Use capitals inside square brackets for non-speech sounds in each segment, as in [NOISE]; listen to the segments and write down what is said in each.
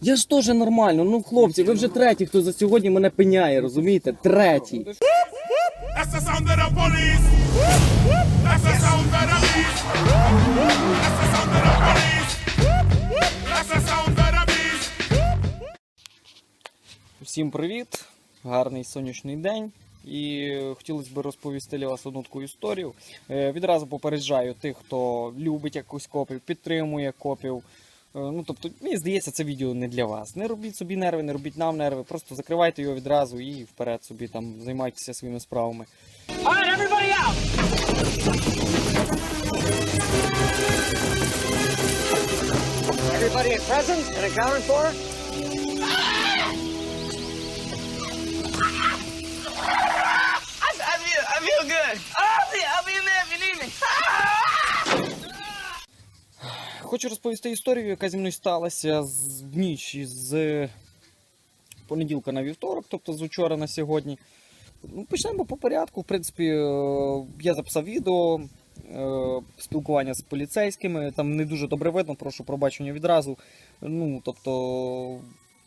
Я ж теж нормально. Ну, хлопці, ви вже третій, хто за сьогодні мене пеняє, розумієте? Третій. Всім привіт! Гарний сонячний день. І хотілося б розповісти для вас одну таку історію. Е, Відразу попереджаю тих, хто любить якусь копів, підтримує копів. Е, Ну, тобто, мені здається, це відео не для вас. Не робіть собі нерви, не робіть нам нерви, просто закривайте його відразу і вперед собі там займайтеся своїми справами. Everybody at present and accounted for? I, I feel, I feel good. I'll be, I'll be in there Хочу розповісти історію, яка зі мною сталася з в ніч із понеділка на вівторок, тобто з вчора на сьогодні. Ну, почнемо по порядку. В принципі, е, я записав відео е, спілкування з поліцейськими. Там не дуже добре видно, прошу пробачення відразу. Ну, тобто,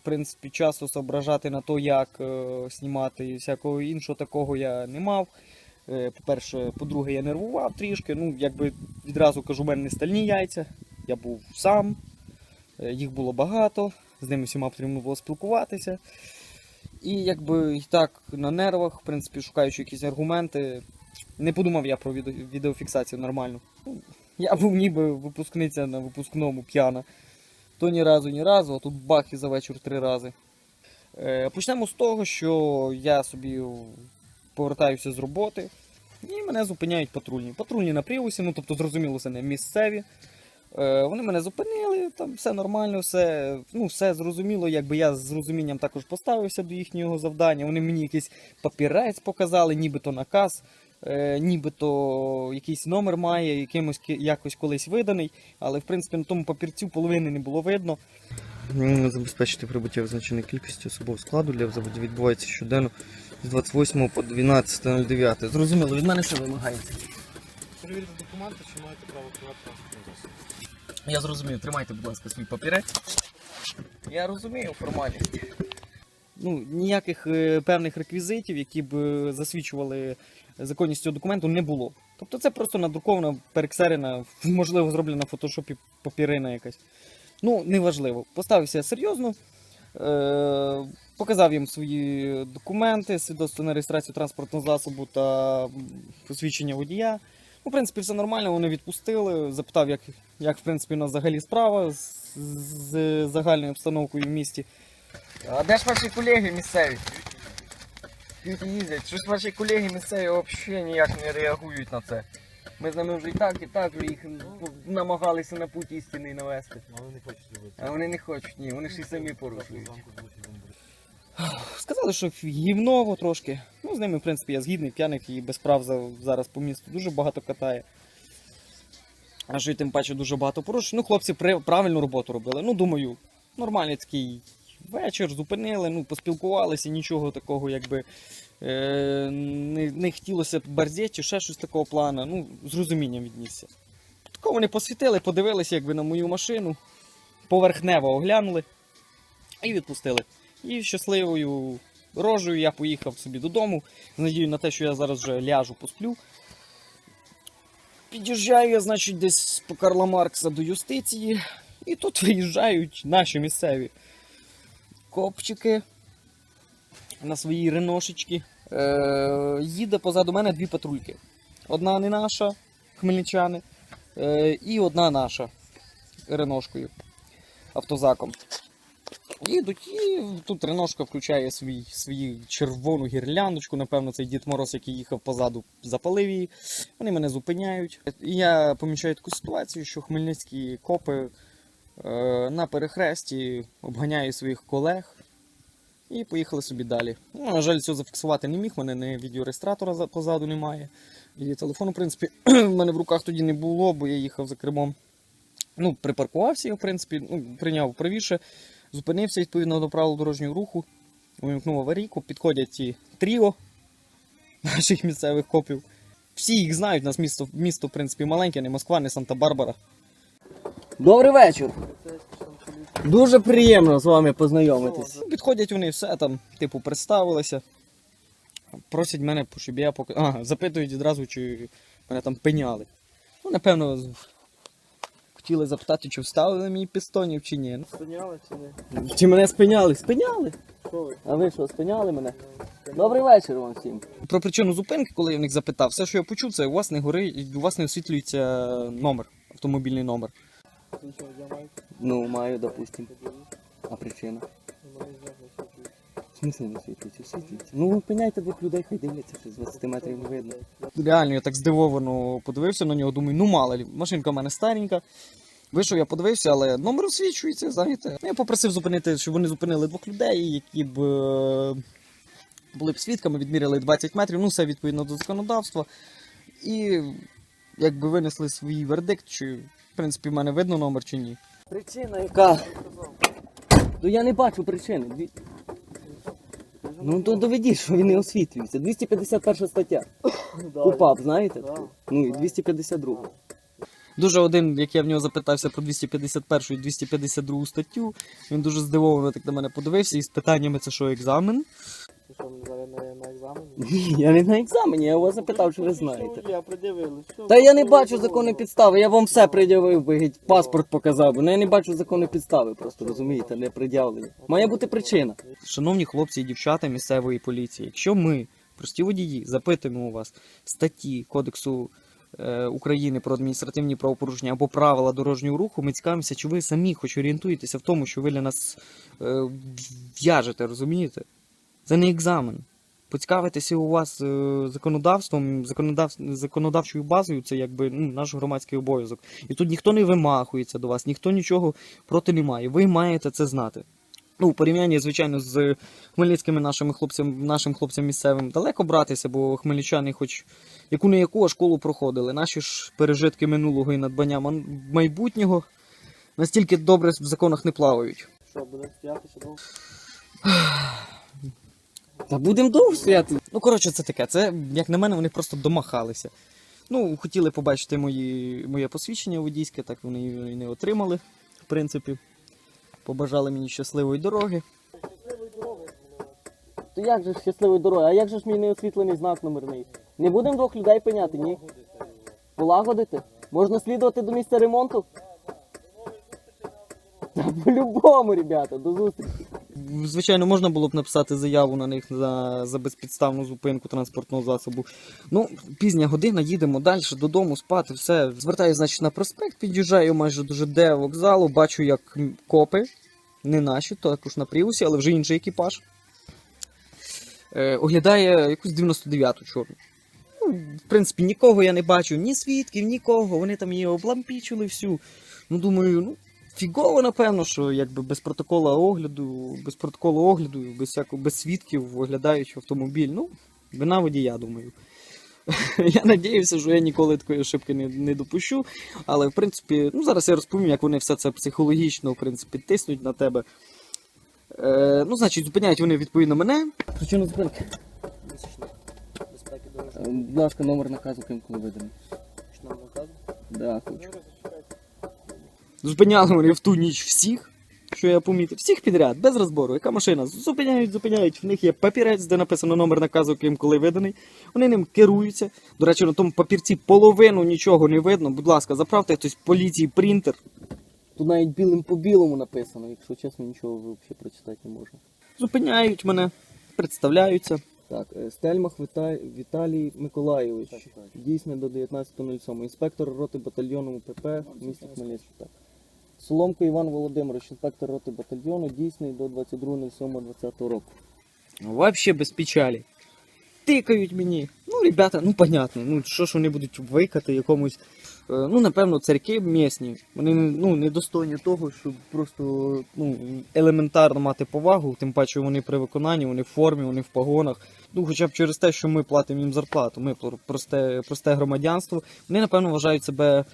в принципі, часу зображати на то, як е, знімати і всякого іншого такого я не мав. Е, По-перше, по-друге, я нервував трішки. Ну, якби відразу кажу, в мене не стальні яйця. Я був сам, е, їх було багато, з ними всіма потрібно було спілкуватися. І якби і так на нервах, в принципі, шукаючи якісь аргументи, не подумав я про відео- відеофіксацію нормальну. Ну, Я був ніби випускниця на випускному п'яна. То ні разу, ні разу, а тут бах і за вечір три рази. Е, Почнемо з того, що я собі повертаюся з роботи, і мене зупиняють патрульні. Патрульні на привусі, ну тобто зрозуміло, це не місцеві. Е, Вони мене зупинили, там все нормально, все, ну, все зрозуміло, якби я з розумінням також поставився до їхнього завдання. Вони мені якийсь папірець показали, нібито наказ, е, нібито якийсь номер має, якимось ки- якось колись виданий, але в принципі на тому папірцю половини не було видно. Забезпечити прибуття визначеної кількості особового складу для заводів відбувається щоденно з 28 по 12.09. Зрозуміло, від мене що вимагається? Перевірте документи, чи маєте право керувати транспортним засобом. Я зрозумів, тримайте, будь ласка, свій папірець. Я розумію формальність. Ну, ніяких е, певних реквізитів, які б е, засвідчували законність цього документу, не було. Тобто це просто надрукована, перексерена, можливо, зроблена в фотошопі папірина якась. Ну, неважливо. Поставився серйозно, е- показав їм свої документи, свідоцтво на реєстрацію транспортного засобу та посвідчення водія. Ну, в принципі, все нормально, вони відпустили. Запитав, як, як в принципі, у нас взагалі справа з, з загальною обстановкою в місті. А де ж ваші колеги місцеві? Їздять. Щось ваші колеги місцеві взагалі ніяк не реагують на це. Ми з ними вже і так, і так вже їх намагалися на путь істини навести. Але не хочуть робити. А вони не хочуть, ні, вони ж і самі порушують. Сказали, що гівново трошки. Ну, з ними, в принципі, я згідний, п'яних і без прав зараз по місту дуже багато катає. А що й тим паче дуже багато порушень. Ну, хлопці правильну роботу робили. Ну, думаю, нормальний такий вечір, зупинили, ну, поспілкувалися, нічого такого, якби е- не, не хотілося борзєти чи ще щось такого плану. Ну, з розумінням віднісся. Такого вони посвітили, подивилися якби на мою машину, поверхнево оглянули і відпустили. І щасливою рожею я поїхав собі додому. З надією на те, що я зараз вже ляжу, посплю. Під'їжджаю я, значить, десь по Карла Маркса до юстиції. І тут [LAUGHS] виїжджають наші місцеві копчики на своїй реношечки. Е, їде позаду мене дві патрульки. Одна не наша, хмельничани, е, і одна наша реношкою, автозаком. Їдуть, і тут Реношка включає свій, свою червону гірляндочку. Напевно, цей Дід Мороз, який їхав позаду, запалив її. Вони мене зупиняють. І я помічаю таку ситуацію, що хмельницькі копи е, на перехресті обганяють своїх колег і поїхали собі далі. Ну, на жаль, цього зафіксувати не міг, в мене не відеореєстратора за- позаду немає. І телефону, в принципі, [CLEARS THROAT] в мене в руках тоді не було, бо я їхав за кермом. Ну, припаркувався в принципі, ну, прийняв правіше. Зупинився відповідно до правил дорожнього руху, увімкнув аварійку, підходять ці тріо наших місцевих копів. Всі їх знають, у нас місто, місто, в принципі, маленьке, не Москва, не Санта-Барбара. Добрий вечір. Дуже приємно з вами познайомитись. Підходять вони все там, типу, представилися. Просять мене, щоб я поки. Ага, запитують відразу, чи мене там пеняли. Ну, напевно, хотіли запитати, чи вставили мені пістонів, чи ні. Ну, Спиняли чи ні? Чи мене спиняли? Спиняли? Що ви? А ви що, спиняли мене? Добрий вечір вам всім. Про причину зупинки, коли я в них запитав, все, що я почув, це у вас не горить, у вас не освітлюється номер, автомобільний номер. Нічого, я маю Ну, маю, допустим. А причина? В смысле не світлюється? Світлюється. Ну, ви двох людей, хай дивляться, що з 20 метрів не видно. Реально, я так здивовано подивився на нього, думаю, ну мало лі, машинка в мене старенька. Вийшов, я подивився, але номер освічується, знаєте. Я попросив зупинити, щоб вони зупинили двох людей, які б е, були б свідками, відміряли 20 метрів, ну все відповідно до законодавства. І якби винесли свій вердикт, чи в принципі в мене видно номер чи ні. Причина яка? Ну я не бачу причини. Дві- Ну то доведіть, що він не освітлюється. 251 стаття. КУПАП, знаєте? Ну і 252. Дуже один, як я в нього запитався про 251 і 252 статтю, він дуже здивовано так на мене подивився і з питаннями це що екзамен. Ти що, на, на екзамені? Ні, [LAUGHS] я не на екзамені, я вас запитав, чи ви знаєте. Я придивили. Та я не бачу ви законної підстави, я вам все пред'явив, геть паспорт показав, би. ну я не бачу законної підстави, просто розумієте, не пред'явлення. Має бути причина. Шановні хлопці і дівчата місцевої поліції, якщо ми, прості водії, запитуємо у вас статті Кодексу України про адміністративні правопорушення або правила дорожнього руху, ми цікавимося, чи ви самі хоч орієнтуєтеся в тому, що ви для нас е, в'яжете, розумієте? Це не екзамен. Поцікавитися у вас е, законодавством, законодав, законодавчою базою, це якби ну, наш громадський обов'язок. І тут ніхто не вимахується до вас, ніхто нічого проти не має. Ви маєте це знати. Ну, у порівнянні, звичайно, з хмельницькими нашими хлопцям, нашим хлопцям місцевим далеко братися, бо хмельничани, хоч яку не яку, а школу проходили. Наші ж пережитки минулого і надбання майбутнього настільки добре в законах не плавають. Що, будемо стояти ще довго? Та будемо довго стояти. Ну, коротше, це таке. Це, як на мене, вони просто домахалися. Ну, хотіли побачити мої, моє посвідчення водійське, так вони і не отримали, в принципі. Побажали мені щасливої дороги. То як же ж щасливої дороги? А як же ж мій неосвітлений знак номерний? Не будемо двох людей пиняти, ні? Полагодити? Можна слідувати до місця ремонту? Та по-любому, ребята, до зустрічі. Звичайно, можна було б написати заяву на них за, за безпідставну зупинку транспортного засобу. Ну, пізня година, їдемо далі додому спати, все. Звертаю, значить, на проспект, під'їжджаю майже до ЖД вокзалу, бачу, як копи, не наші, також на Пріусі, але вже інший екіпаж. Е, оглядає якусь 99-ту чорну. Ну, в принципі, нікого я не бачу, ні свідків, нікого. Вони там її облампічили всю. Ну, думаю, ну, фігово, напевно, що якби без протоколу огляду, без протоколу огляду, без всякого, без свідків оглядають автомобіль. Ну, вина водія, думаю. [LAUGHS] Я надіюся, що я ніколи такої ошибки не, не допущу. Але в принципі, ну зараз я розповім, як вони все це психологічно в принципі, тиснуть на тебе. Е, ну, значить, зупиняють вони відповідно мене. Причина зупинки. Безпеки Е, дорожнього. Будь ласка, номер наказу, ким коли виданий. Що нам наказу? Да, хочу. Зупиняли вони в ту ніч всіх, що я помітив, всіх підряд, без розбору. Яка машина? Зупиняють, зупиняють. В них є папірець, де написано номер наказу, ким коли виданий. Вони ним керуються. До речі, на тому папірці половину нічого не видно. Будь ласка, заправте хтось поліції принтер. Тут навіть білим по білому написано, якщо чесно, нічого взагалі прочитати не можна. Зупиняють мене, представляються. Так, е, Стельмах Віта- Віталій Миколайович, дійсний до 19.07. Інспектор роти батальйону УПП місті Хмельницький. Так. Соломко Іван Володимирович, інспектор роти батальйону, дійсний до 22.07.20 року. Вообще без печалі. Тикають мені. Ну, ребята, ну понятно, ну що ж вони будуть викати якомусь. е, Ну, напевно, царьки місні. Вони ну, недостойні того, щоб просто ну, елементарно мати повагу, тим паче вони при виконанні, вони в формі, вони в погонах. Ну, хоча б через те, що ми платимо їм зарплату, ми просте, просте громадянство, вони, напевно, вважають себе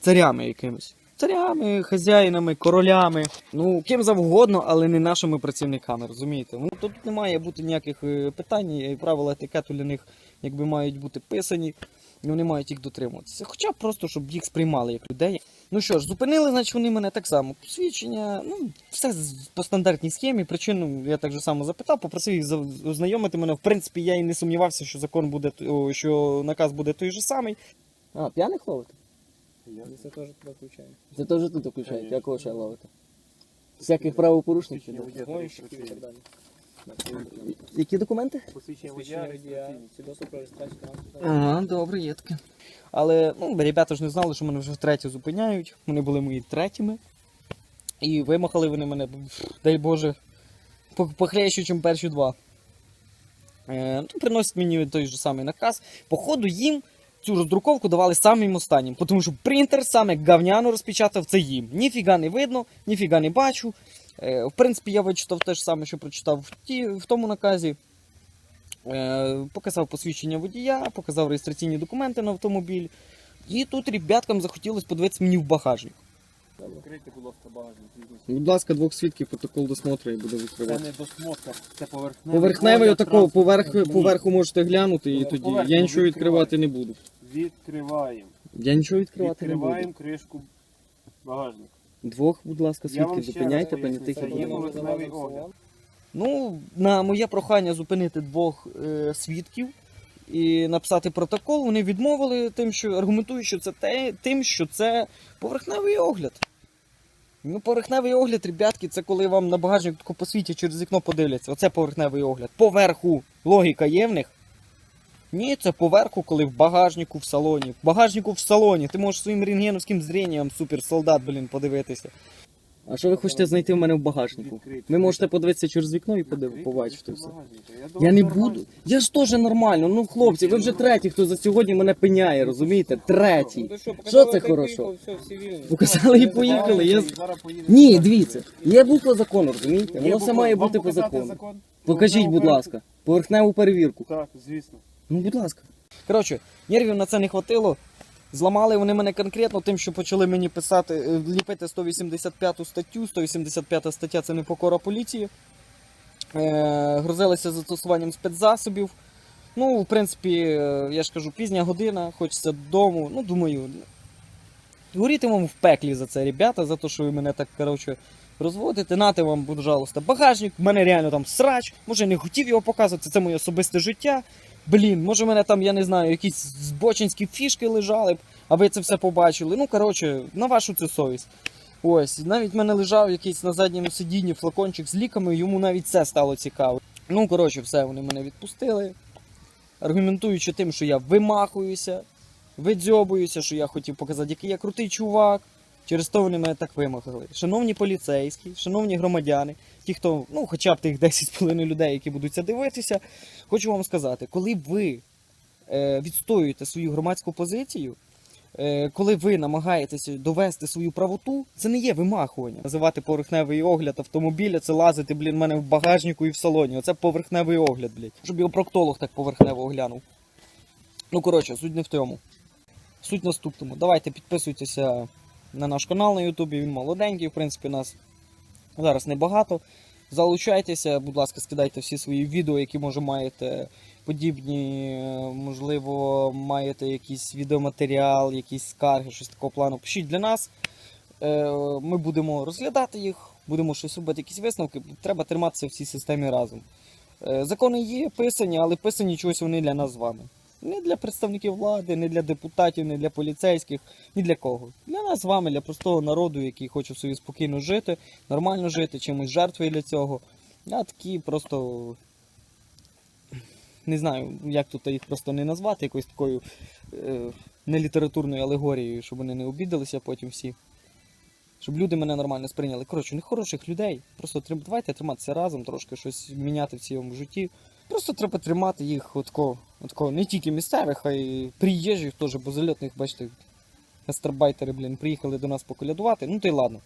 царями якимись. Царями, хазяїнами, королями, ну ким завгодно, але не нашими працівниками, розумієте? Ну тут не має бути ніяких е, питань, і правила етикету для них якби мають бути писані, і вони мають їх дотримуватися. Хоча б просто, щоб їх сприймали як людей. Ну що ж, зупинили, значить вони мене так само. Посвідчення, ну, все по стандартній схемі. Причину я так же само запитав, попросив їх ознайомити мене. В принципі, я і не сумнівався, що закон буде, що наказ буде той же самий. А, п'яних ловите? Це теж туди включає. Це теж тут включають, якого ще ловите? Всяких правопорушників. да? І так далі. Які документи? Посвідчення водія, свідоцтво про реєстрацію транспорту. Ага, добре, є таке. Але ну, ребята ж не знали, що мене вже втретє зупиняють. Вони були мої третіми. І вимахали вони мене, дай Боже, по- похлеще, ніж перші два. Е, ну, приносять мені той же самий наказ. Походу, їм цю роздруковку давали самим останнім, тому що принтер саме говняно розпечатав це їм. Ніфіга не видно, ніфіга не бачу. Е, в принципі, я вичитав те ж саме, що прочитав в, ті, в тому наказі. Е, показав посвідчення водія, показав реєстраційні документи на автомобіль. І тут ребяткам захотілося подивитися мені в багажник. Відкрийте, будь ласка, багажник. Будь ласка, двох свідків протокол досмотру і буде Це не досмотр, це поверхневий. Поверхневий отакого, поверх, поверху можете глянути і тоді. Я нічого відкривати. відкривати не буду. Відкриваємо. Я нічого відкривати не буду. Відкриваємо кришку багажника. Двох, будь ласка, Я вам свідків ще раз зупиняйте, поясню, понятих це і є буде. поверхневий огляд. Ну, на моє прохання зупинити двох е, свідків і написати протокол, вони відмовили тим, що аргументують, що це те, тим, що це поверхневий огляд. Ну, поверхневий огляд, ребятки, це коли вам на багажник тако посвітять через вікно подивляться. Оце поверхневий огляд. Поверху логіка є в них. Ні, це поверху, коли в багажнику в салоні. В багажнику в салоні. Ти можеш своїм рентгеновським зрінням суперсолдат, блін, подивитися. А що ви хочете знайти в мене в багажнику? Ви можете подивитися через вікно і. Побачити все. Я не буду. Я ж теж нормально. Ну, хлопці, ви вже третій, хто за сьогодні мене пиняє, розумієте? Третій. Що це хорошо? Показали і поїхали. Я... Ні, дивіться, є буква закону, розумієте? Воно все має бути по закону. Покажіть, будь ласка, поверхневу перевірку. Так, звісно. Ну, будь ласка. Коротше, нервів на це не хватило. Зламали вони мене конкретно тим, що почали мені писати, е, ліпити 185 статтю. 185 стаття це непокора поліції. Е, грозилися застосуванням спецзасобів. Ну, в принципі, е, я ж кажу, пізня година, хочеться додому. Ну, думаю, горіти вам в пеклі за це, ребята, за те, що ви мене так, коротше, розводите. Нате вам, будь пожалуйста, багажник. В мене реально там срач. Може, не хотів його показувати, це моє особисте життя. Блін, може, в мене там, я не знаю, якісь збочинські фішки лежали б, а ви це все побачили. Ну, коротше, на вашу це совість. Ось, навіть в мене лежав якийсь на задньому сидінні флакончик з ліками, йому навіть це стало цікаво. Ну, коротше, все, вони мене відпустили. Аргументуючи тим, що я вимахуюся, видзьобуюся, що я хотів показати, який я крутий чувак. Через то вони мене так вимахали. Шановні поліцейські, шановні громадяни, ті, хто, ну, хоча б тих [LAUGHS] 10,5 людей, які будуть це дивитися, хочу вам сказати, коли ви е, відстоюєте свою громадську позицію, е, коли ви намагаєтеся довести свою правоту, це не є вимахування. Називати поверхневий огляд автомобіля, це лазити, блін, в мене в багажнику і в салоні. Оце поверхневий огляд, блядь. Щоб його проктолог так поверхнево оглянув. Ну, коротше, суть не в тому. Суть наступному. Давайте підписуйтеся на наш канал на Ютубі. Він молоденький, в принципі, нас зараз небагато. Залучайтеся, будь ласка, скидайте всі свої відео, які може маєте подібні, е, можливо, маєте якийсь відеоматеріал, якісь скарги, щось такого плану. Пишіть для нас. Е, Ми будемо розглядати їх, будемо щось робити, якісь висновки. Треба триматися в цій системі разом. Е, Закони є писані, але писані чогось вони для нас з вами. Не для представників влади, не для депутатів, не для поліцейських, ні для кого. Для нас з вами, для простого народу, який хоче собі спокійно жити, нормально жити, чимось жертвує для цього. А такі просто. Не знаю, як тут їх просто не назвати, якоюсь такою е, нелітературною алегорією, щоб вони не обідалися потім всі. Щоб люди мене нормально сприйняли. Коротше, не хороших людей. Просто давайте триматися разом, трошки щось міняти в цьому житті. Просто треба тримати їх отко, отко, не тільки місцевих, а й приїжджих теж, бо зальотних, бачите, гастарбайтери, блін, приїхали до нас поколядувати. Ну то й ладно.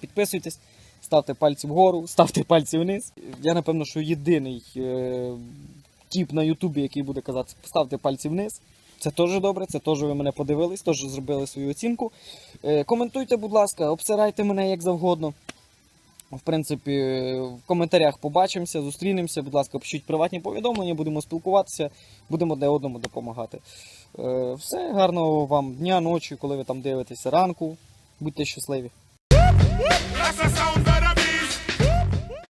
Підписуйтесь, ставте пальці вгору, [LAUGHS] ставте пальці вниз. Я напевно, що єдиний е, тіп на Ютубі, який буде казати, ставте пальці вниз. Це теж добре, це теж ви мене подивились, теж зробили свою оцінку. Е, коментуйте, будь ласка, обсирайте мене як завгодно. В принципі, в коментарях побачимося, зустрінемося. Будь ласка, пишіть приватні повідомлення, будемо спілкуватися, будемо одне одному допомагати. Е, Все, гарного вам дня, ночі, коли ви там дивитеся ранку. Будьте щасливі.